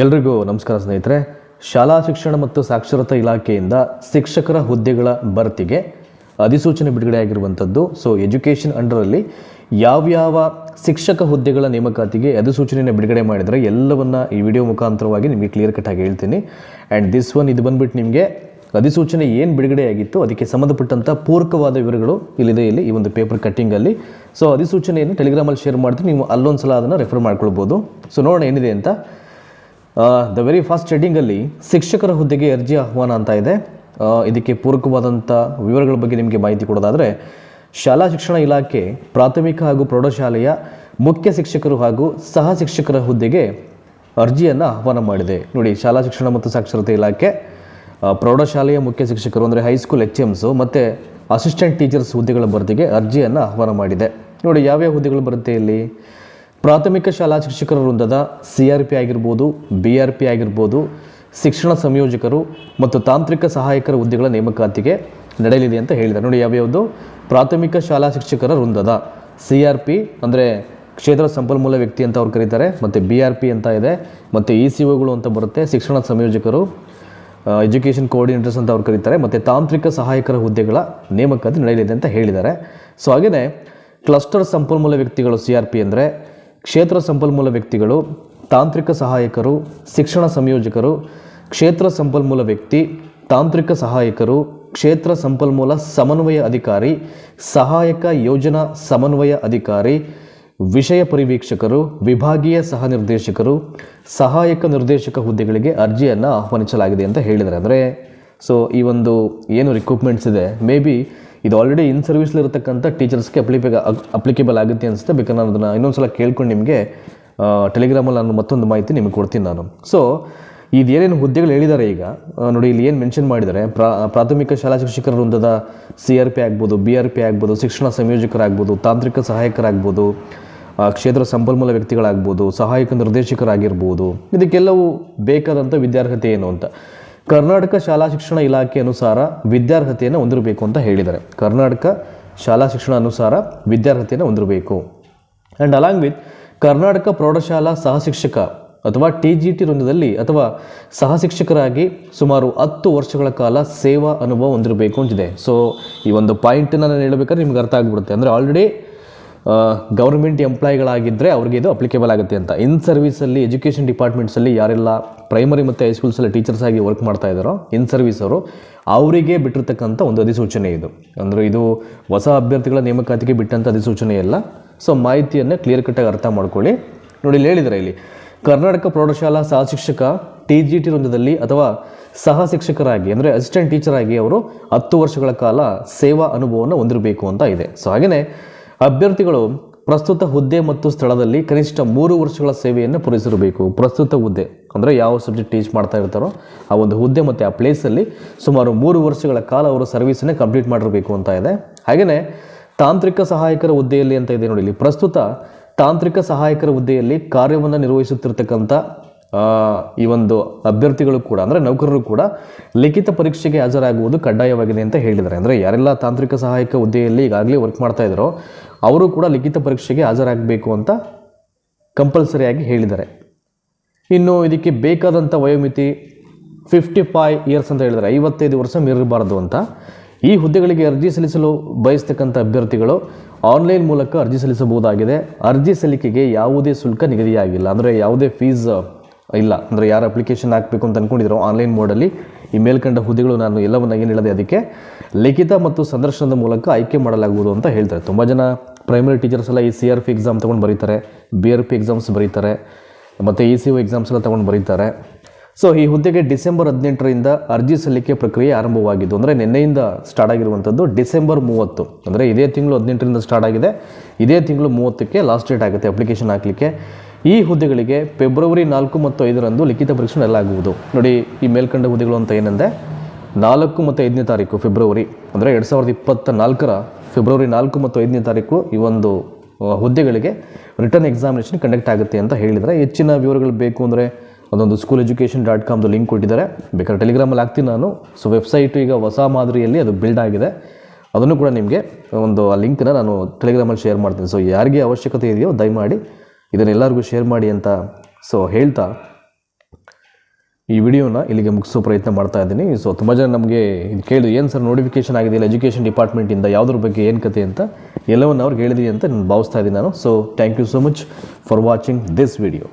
ಎಲ್ರಿಗೂ ನಮಸ್ಕಾರ ಸ್ನೇಹಿತರೆ. ಶಾಲಾ ಶಿಕ್ಷಣ ಮತ್ತು ಸಾಕ್ಷರತಾ ಇಲಾಖೆಯಿಂದ ಶಿಕ್ಷಕರ ಹುದ್ದೆಗಳ ಭರ್ತಿಗೆ ಅಧಿಸೂಚನೆ ಬಿಡುಗಡೆ ಆಗಿರುವಂಥದ್ದು. ಸೊ ಎಜುಕೇಷನ್ ಅಂಡರಲ್ಲಿ ಯಾವ್ಯಾವ ಶಿಕ್ಷಕ ಹುದ್ದೆಗಳ ನೇಮಕಾತಿಗೆ ಅಧಿಸೂಚನೆಯನ್ನು ಬಿಡುಗಡೆ ಮಾಡಿದರೆ ಎಲ್ಲವನ್ನು ಈ ವಿಡಿಯೋ ಮುಖಾಂತರವಾಗಿ ನಿಮಗೆ ಕ್ಲಿಯರ್ ಕಟ್ ಆಗಿ ಹೇಳ್ತೀನಿ. ಆ್ಯಂಡ್ ದಿಸ್ ಒನ್ ಇದು ಬಂದ್ಬಿಟ್ಟು ನಿಮಗೆ ಅಧಿಸೂಚನೆ ಏನು ಬಿಡುಗಡೆ ಆಗಿತ್ತು, ಅದಕ್ಕೆ ಸಂಬಂಧಪಟ್ಟಂಥ ಪೂರಕವಾದ ವಿವರಗಳು ಇಲ್ಲಿದೆ, ಇಲ್ಲಿ ಈ ಒಂದು ಪೇಪರ್ ಕಟ್ಟಿಂಗಲ್ಲಿ ಸೊ ಅಧಿಸೂಚನೆಯನ್ನು ಟೆಲಿಗ್ರಾಮಲ್ಲಿ ಶೇರ್ ಮಾಡ್ತೀನಿ, ನೀವು ಅಲ್ಲೊಂದು ಸಲ ಅದನ್ನು ರೆಫರ್ ಮಾಡ್ಕೊಳ್ಬೋದು. ಸೊ ನೋಡೋಣ ಏನಿದೆ ಅಂತ. ದ ವೆರಿ ಫಾಸ್ಟ್ ಹೆಡ್ಡಿಂಗಲ್ಲಿ ಶಿಕ್ಷಕರ ಹುದ್ದೆಗೆ ಅರ್ಜಿ ಆಹ್ವಾನ ಅಂತ ಇದೆ. ಇದಕ್ಕೆ ಪೂರಕವಾದಂಥ ವಿವರಗಳ ಬಗ್ಗೆ ನಿಮಗೆ ಮಾಹಿತಿ ಕೊಡೋದಾದರೆ, ಶಾಲಾ ಶಿಕ್ಷಣ ಇಲಾಖೆ, ಪ್ರಾಥಮಿಕ ಹಾಗೂ ಪ್ರೌಢಶಾಲೆಯ ಮುಖ್ಯ ಶಿಕ್ಷಕರು ಹಾಗೂ ಸಹ ಶಿಕ್ಷಕರ ಹುದ್ದೆಗೆ ಅರ್ಜಿಯನ್ನು ಆಹ್ವಾನ ಮಾಡಿದೆ. ನೋಡಿ, ಶಾಲಾ ಶಿಕ್ಷಣ ಮತ್ತು ಸಾಕ್ಷರತೆ ಇಲಾಖೆ ಪ್ರೌಢಶಾಲೆಯ ಮುಖ್ಯ ಶಿಕ್ಷಕರು ಅಂದರೆ ಹೈಸ್ಕೂಲ್ ಎಚ್ ಎಮ್ಸು ಮತ್ತು ಅಸಿಸ್ಟೆಂಟ್ ಟೀಚರ್ಸ್ ಹುದ್ದೆಗಳ ಭರ್ತಿಗೆ ಅರ್ಜಿಯನ್ನು ಆಹ್ವಾನ ಮಾಡಿದೆ. ನೋಡಿ, ಯಾವ್ಯಾವ ಹುದ್ದೆಗಳು ಬರುತ್ತೆ ಇಲ್ಲಿ? ಪ್ರಾಥಮಿಕ ಶಾಲಾ ಶಿಕ್ಷಕರ ವೃಂದದ ಸಿ ಆರ್ ಪಿ ಆಗಿರ್ಬೋದು ಬಿ ಆರ್ ಪಿ ಆಗಿರ್ಬೋದು, ಶಿಕ್ಷಣ ಸಂಯೋಜಕರು ಮತ್ತು ತಾಂತ್ರಿಕ ಸಹಾಯಕರ ಹುದ್ದೆಗಳ ನೇಮಕಾತಿಗೆ ನಡೆಯಲಿದೆ ಅಂತ ಹೇಳಿದ್ದಾರೆ. ನೋಡಿ ಯಾವ್ಯಾವುದು ಪ್ರಾಥಮಿಕ ಶಾಲಾ ಶಿಕ್ಷಕರ ವೃಂದದ ಸಿ ಆರ್ ಪಿ ಅಂದರೆ ಕ್ಷೇತ್ರ ಸಂಪನ್ಮೂಲ ವ್ಯಕ್ತಿ ಅಂತ ಅವ್ರು ಕರೀತಾರೆ, ಮತ್ತು ಬಿ ಆರ್ ಪಿ ಅಂತ ಇದೆ, ಮತ್ತು ಇ ಸಿ ಒಗಳು ಅಂತ ಬರುತ್ತೆ, ಶಿಕ್ಷಣ ಸಂಯೋಜಕರು ಎಜುಕೇಷನ್ ಕೋಆರ್ಡಿನೇಟರ್ಸ್ ಅಂತ ಅವ್ರು ಕರೀತಾರೆ, ಮತ್ತು ತಾಂತ್ರಿಕ ಸಹಾಯಕರ ಹುದ್ದೆಗಳ ನೇಮಕಾತಿ ನಡೆಯಲಿದೆ ಅಂತ ಹೇಳಿದ್ದಾರೆ. ಸೊ ಹಾಗೆಯೇ ಕ್ಲಸ್ಟರ್ ಸಂಪನ್ಮೂಲ ವ್ಯಕ್ತಿಗಳು ಸಿ ಆರ್ ಪಿ ಅಂದರೆ ಕ್ಷೇತ್ರ ಸಂಪನ್ಮೂಲ ವ್ಯಕ್ತಿಗಳು, ತಾಂತ್ರಿಕ ಸಹಾಯಕರು, ಶಿಕ್ಷಣ ಸಂಯೋಜಕರು, ಕ್ಷೇತ್ರ ಸಂಪನ್ಮೂಲ ವ್ಯಕ್ತಿ, ತಾಂತ್ರಿಕ ಸಹಾಯಕರು, ಕ್ಷೇತ್ರ ಸಂಪನ್ಮೂಲ ಸಮನ್ವಯ ಅಧಿಕಾರಿ, ಸಹಾಯಕ ಯೋಜನಾ ಸಮನ್ವಯ ಅಧಿಕಾರಿ, ವಿಷಯ ಪರಿವೀಕ್ಷಕರು, ವಿಭಾಗೀಯ ಸಹ ನಿರ್ದೇಶಕರು ಸಹಾಯಕ ನಿರ್ದೇಶಕ ಹುದ್ದೆಗಳಿಗೆ ಅರ್ಜಿಯನ್ನು ಆಹ್ವಾನಿಸಲಾಗಿದೆ ಅಂತ ಹೇಳಿದ್ದಾರೆ. ಅಂದರೆ ಸೊ ಈ ಒಂದು ಏನು ರಿಕ್ರೂಟ್ಮೆಂಟ್ಸ್ ಇದೆ ಮೇ ಬಿ ಇದು ಆಲ್ರೆಡಿ ಇನ್ ಸರ್ವಿಸ್ಲಿರತಕ್ಕಂಥ ಟೀಚರ್ಸ್ಗೆ ಅಪ್ಲಿಪೇಗ ಅಪ್ಲಿಕೇಬಲ್ ಆಗುತ್ತೆ ಅನಿಸುತ್ತೆ ಬೇಕಾದ್ರೆ ನಾನು ಅದನ್ನು ಇನ್ನೊಂದು ಸಲ ಕೇಳ್ಕೊಂಡು ನಿಮಗೆ ಟೆಲಿಗ್ರಾಮಲ್ಲಿ ನಾನು ಮತ್ತೊಂದು ಮಾಹಿತಿ ನಿಮಗೆ ಕೊಡ್ತೀನಿ ನಾನು. ಸೊ ಇದೇನೇನು ಹುದ್ದೆಗಳು ಹೇಳಿದ್ದಾರೆ ಈಗ ನೋಡಿ ಇಲ್ಲಿ ಏನು ಮೆನ್ಷನ್ ಮಾಡಿದ್ದಾರೆ. ಪ್ರಾ, ಪ್ರಾಥಮಿಕ ಶಾಲಾ ಶಿಕ್ಷಕರ ವೃಂದದ ಸಿ ಆರ್ ಪಿ ಆಗ್ಬೋದು ಬಿ ಆರ್ ಪಿ ಆಗ್ಬೋದು, ಶಿಕ್ಷಣ ಸಂಯೋಜಕರಾಗ್ಬೋದು, ತಾಂತ್ರಿಕ ಸಹಾಯಕರಾಗ್ಬೋದು ಕ್ಷೇತ್ರ ಸಂಪನ್ಮೂಲ ವ್ಯಕ್ತಿಗಳಾಗ್ಬೋದು, ಸಹಾಯಕ ನಿರ್ದೇಶಕರಾಗಿರ್ಬೋದು, ಇದಕ್ಕೆಲ್ಲವೂ ಬೇಕಾದಂಥ ವಿದ್ಯಾರ್ಹತೆ ಏನು ಅಂತ. ಕರ್ನಾಟಕ ಶಾಲಾ ಶಿಕ್ಷಣ ಇಲಾಖೆ ಅನುಸಾರ ವಿದ್ಯಾರ್ಹತೆಯನ್ನು ಹೊಂದಿರಬೇಕು ಅಂತ ಹೇಳಿದ್ದಾರೆ. ಕರ್ನಾಟಕ ಶಾಲಾ ಶಿಕ್ಷಣ ಅನುಸಾರ ವಿದ್ಯಾರ್ಹತೆಯನ್ನು ಹೊಂದಿರಬೇಕು. ಆ್ಯಂಡ್ ಅಲಾಂಗ್ ವಿತ್ ಕರ್ನಾಟಕ ಪ್ರೌಢಶಾಲಾ ಸಹಶಿಕ್ಷಕ ಅಥವಾ ಟಿ ಜಿ ಟಿ ವೃಂದದಲ್ಲಿ ಅಥವಾ ಸಹ ಶಿಕ್ಷಕರಾಗಿ ಸುಮಾರು ಹತ್ತು ವರ್ಷಗಳ ಕಾಲ ಸೇವಾ ಅನುಭವ ಹೊಂದಿರಬೇಕು ಅಂತಿದೆ. ಸೊ ಈ ಒಂದು ಪಾಯಿಂಟನ್ನು ನಾನು ಹೇಳಬೇಕಾದ್ರೆ ನಿಮ್ಗೆ ಅರ್ಥ ಆಗಿಬಿಡುತ್ತೆ. ಅಂದರೆ ಆಲ್ರೆಡಿ ಗೌರ್ಮೆಂಟ್ ಎಂಪ್ಲಾಯಿಗಳಾಗಿದ್ದರೆ ಅವ್ರಿಗೆ ಇದು ಅಪ್ಲಿಕೇಬಲ್ ಆಗುತ್ತೆ ಅಂತ. ಇನ್ ಸರ್ವಿಸಲ್ಲಿ ಎಜುಕೇಷನ್ ಡಿಪಾರ್ಟ್ಮೆಂಟ್ಸಲ್ಲಿ ಯಾರೆಲ್ಲ ಪ್ರೈಮರಿ ಮತ್ತು ಹೈಸ್ಕೂಲ್ಸಲ್ಲಿ ಟೀಚರ್ಸ್ ಆಗಿ ವರ್ಕ್ ಮಾಡ್ತಾ ಇದ್ದಾರೋ ಇನ್ ಸರ್ವಿಸ್ ಅವರು, ಅವರಿಗೆ ಬಿಟ್ಟಿರ್ತಕ್ಕಂಥ ಒಂದು ಅಧಿಸೂಚನೆ ಇದು. ಅಂದರೆ ಇದು ಹೊಸ ಅಭ್ಯರ್ಥಿಗಳ ನೇಮಕಾತಿಗೆ ಬಿಟ್ಟಂಥ ಅಧಿಸೂಚನೆ ಅಲ್ಲ. ಸೊ ಮಾಹಿತಿಯನ್ನು ಕ್ಲಿಯರ್ ಕಟ್ಟಾಗಿ ಅರ್ಥ ಮಾಡ್ಕೊಳ್ಳಿ. ನೋಡಿ, ಇಲ್ಲಿ ಹೇಳಿದ್ದಾರೆ ಇಲ್ಲಿ, ಕರ್ನಾಟಕ ಪ್ರೌಢಶಾಲಾ ಸಹ ಶಿಕ್ಷಕ ಟಿ ಜಿ ಟಿ ವೃಂದದಲ್ಲಿ ಅಥವಾ ಸಹ ಶಿಕ್ಷಕರಾಗಿ, ಅಂದರೆ ಅಸಿಸ್ಟೆಂಟ್ ಟೀಚರ್ ಆಗಿ ಅವರು ಹತ್ತು ವರ್ಷಗಳ ಕಾಲ ಸೇವಾ ಅನುಭವವನ್ನು ಹೊಂದಿರಬೇಕು ಅಂತ ಇದೆ. ಸೊ ಹಾಗೆಯೇ ಅಭ್ಯರ್ಥಿಗಳು ಪ್ರಸ್ತುತ ಹುದ್ದೆ ಮತ್ತು ಸ್ಥಳದಲ್ಲಿ ಕನಿಷ್ಠ ಮೂರು ವರ್ಷಗಳ ಸೇವೆಯನ್ನು ಪೂರೈಸಿರಬೇಕು. ಪ್ರಸ್ತುತ ಹುದ್ದೆ ಅಂದರೆ ಯಾವ ಸಬ್ಜೆಕ್ಟ್ ಟೀಚ್ ಮಾಡ್ತಾ ಇರ್ತಾರೋ ಆ ಒಂದು ಹುದ್ದೆ ಮತ್ತು ಆ ಪ್ಲೇಸಲ್ಲಿ ಸುಮಾರು ಮೂರು ವರ್ಷಗಳ ಕಾಲ ಅವರು ಸರ್ವಿಸನ್ನೇ ಕಂಪ್ಲೀಟ್ ಮಾಡಿರಬೇಕು ಅಂತ ಇದೆ. ಹಾಗೆಯೇ ತಾಂತ್ರಿಕ ಸಹಾಯಕರ ಹುದ್ದೆಯಲ್ಲಿ ಅಂತ ಇದೆ ನೋಡಿ ಇಲ್ಲಿ. ಪ್ರಸ್ತುತ ತಾಂತ್ರಿಕ ಸಹಾಯಕರ ಹುದ್ದೆಯಲ್ಲಿ ಕಾರ್ಯವನ್ನು ನಿರ್ವಹಿಸುತ್ತಿರ್ತಕ್ಕಂಥ ಈ ಒಂದು ಅಭ್ಯರ್ಥಿಗಳು ಕೂಡ, ಅಂದರೆ ನೌಕರರು ಕೂಡ ಲಿಖಿತ ಪರೀಕ್ಷೆಗೆ ಹಾಜರಾಗುವುದು ಕಡ್ಡಾಯವಾಗಿದೆ ಅಂತ ಹೇಳಿದ್ದಾರೆ. ಅಂದರೆ ಯಾರೆಲ್ಲ ತಾಂತ್ರಿಕ ಸಹಾಯಕ ಹುದ್ದೆಯಲ್ಲಿ ಈಗಾಗಲೇ ವರ್ಕ್ ಮಾಡ್ತಾ ಇದ್ದಾರೋ, ಅವರು ಕೂಡ ಲಿಖಿತ ಪರೀಕ್ಷೆಗೆ ಹಾಜರಾಗಬೇಕು ಅಂತ ಕಂಪಲ್ಸರಿಯಾಗಿ ಹೇಳಿದ್ದಾರೆ. ಇನ್ನು ಇದಕ್ಕೆ ಬೇಕಾದಂಥ ವಯೋಮಿತಿ ಫಿಫ್ಟಿ ಫೈವ್ ಇಯರ್ಸ್ ಅಂತ ಹೇಳಿದರೆ ಐವತ್ತೈದು ವರ್ಷ ಮೀರಿರಬಾರ್ದು ಅಂತ. ಈ ಹುದ್ದೆಗಳಿಗೆ ಅರ್ಜಿ ಸಲ್ಲಿಸಲು ಬಯಸ್ತಕ್ಕಂಥ ಅಭ್ಯರ್ಥಿಗಳು ಆನ್ಲೈನ್ ಮೂಲಕ ಅರ್ಜಿ ಸಲ್ಲಿಸಬಹುದಾಗಿದೆ. ಅರ್ಜಿ ಸಲ್ಲಿಕೆಗೆ ಯಾವುದೇ ಶುಲ್ಕ ನಿಗದಿಯಾಗಿಲ್ಲ. ಅಂದರೆ ಯಾವುದೇ ಫೀಸ್ ಇಲ್ಲ. ಅಂದರೆ ಯಾರು ಅಪ್ಲಿಕೇಶನ್ ಹಾಕಬೇಕು ಅಂತ ಅಂದ್ಕೊಂಡಿದ್ರು ಆನ್ಲೈನ್ ಮೋಡಲ್ಲಿ ಈ ಮೇಲ್ಕಂಡ ಹುದ್ದೆಗಳು ನಾನು ಎಲ್ಲವನ್ನ ಏನು ಹೇಳಿದೆ ಅದಕ್ಕೆ ಲಿಖಿತ ಮತ್ತು ಸಂದರ್ಶನದ ಮೂಲಕ ಆಯ್ಕೆ ಮಾಡಲಾಗುವುದು ಅಂತ ಹೇಳ್ತಾರೆ. ತುಂಬ ಜನ ಪ್ರೈಮರಿ ಟೀಚರ್ಸ್ ಎಲ್ಲ ಈ ಸಿ ಆರ್ ಪಿ ಎಕ್ಸಾಮ್ ತೊಗೊಂಡು ಬರೀತಾರೆ ಬಿ ಆರ್ ಪಿ ಎಕ್ಸಾಮ್ಸ್ ಬರೀತಾರೆ, ಮತ್ತು ಇ ಸಿ ಒ ಎಕ್ಸಾಮ್ಸ್ ಎಲ್ಲ ತೊಗೊಂಡು ಬರೀತಾರೆ. ಸೊ ಈ ಹುದ್ದೆಗೆ ಡಿಸೆಂಬರ್ ಹದಿನೆಂಟರಿಂದ ಅರ್ಜಿ ಸಲ್ಲಿಕೆ ಪ್ರಕ್ರಿಯೆ ಆರಂಭವಾಗಿದ್ದು, ಅಂದರೆ ನಿನ್ನೆಯಿಂದ ಸ್ಟಾರ್ಟ್ ಆಗಿರುವಂಥದ್ದು ಡಿಸೆಂಬರ್ ಮೂವತ್ತು. ಅಂದರೆ ಇದೇ ತಿಂಗಳು ಹದಿನೆಂಟರಿಂದ ಸ್ಟಾರ್ಟ್ ಆಗಿದೆ. ಇದೇ ತಿಂಗಳು ಮೂವತ್ತಕ್ಕೆ ಲಾಸ್ಟ್ ಡೇಟ್ ಆಗುತ್ತೆ ಅಪ್ಲಿಕೇಶನ್ ಹಾಕಲಿಕ್ಕೆ. ಈ ಹುದ್ದೆಗಳಿಗೆ ಫೆಬ್ರವರಿ ನಾಲ್ಕು ಮತ್ತು ಐದರಂದು ಲಿಖಿತ ಪರೀಕ್ಷೆ ಆಗುವುದು ನೋಡಿ, ಈ ಮೇಲ್ಕಂಡ ಹುದ್ದೆಗಳು ಅಂತ ಏನಂದರೆ, ನಾಲ್ಕು ಮತ್ತು ಐದನೇ ತಾರೀಕು ಫೆಬ್ರವರಿ ಅಂದರೆ ಎರಡು ಸಾವಿರದ ಇಪ್ಪತ್ತ ನಾಲ್ಕರ ಫೆಬ್ರವರಿ ನಾಲ್ಕು ಮತ್ತು ಐದನೇ ತಾರೀಕು ಈ ಒಂದು ಹುದ್ದೆಗಳಿಗೆ ರಿಟರ್ನ್ ಎಕ್ಸಾಮಿನೇಷನ್ ಕಂಡಕ್ಟ್ ಆಗುತ್ತೆ ಅಂತ ಹೇಳಿದರೆ, ಹೆಚ್ಚಿನ ವಿವರಗಳು ಬೇಕು ಅಂದರೆ ಅದೊಂದು ಸ್ಕೂಲ್ ಎಜುಕೇಷನ್ ಡಾಟ್ ಕಾಮ್ದು ಲಿಂಕ್ ಕೊಟ್ಟಿದ್ದಾರೆ. ಬೇಕಾದ್ರೆ ಟೆಲಿಗ್ರಾಮಲ್ಲಿ ಹಾಕ್ತೀನಿ ನಾನು. ಸೊ ವೆಬ್ಸೈಟು ಈಗ ಹೊಸ ಮಾದರಿಯಲ್ಲಿ ಅದು ಬಿಲ್ಡ್ ಆಗಿದೆ. ಅದನ್ನು ಕೂಡ ನಿಮಗೆ ಒಂದು ಆ ಲಿಂಕ್ನ ನಾನು ಟೆಲಿಗ್ರಾಮಲ್ಲಿ ಶೇರ್ ಮಾಡ್ತೀನಿ. ಸೊ ಯಾರಿಗೆ ಅವಶ್ಯಕತೆ ಇದೆಯೋ ದಯಮಾಡಿ ಇದನ್ನೆಲ್ಲರಿಗೂ ಶೇರ್ ಮಾಡಿ ಅಂತ ಸೊ ಹೇಳ್ತಾ ಈ ವಿಡಿಯೋನ ಇಲ್ಲಿಗೆ ಮುಗಿಸೋ ಪ್ರಯತ್ನ ಮಾಡ್ತಾ ಇದ್ದೀನಿ. ಸೊ ತುಂಬ ಜನ ನಮಗೆ ಇದು ಕೇಳಿದ್ರು, ಏನು ಸರ್ ನೋಟಿಫಿಕೇಷನ್ ಆಗಿದೆಯಲ್ಲ ಎಜುಕೇಷನ್ ಡಿಪಾರ್ಟ್ಮೆಂಟಿಂದ ಯಾವುದ್ರ ಬಗ್ಗೆ ಏನು ಕತೆ ಅಂತ? ಎಲ್ಲವನ್ನು ಅವ್ರಿಗೆ ಹೇಳಿದೀನಿ ಅಂತ ನಾನು ಭಾವಿಸ್ತಾ ಇದ್ದೀನಿ ನಾನು. So thank you so much for watching this video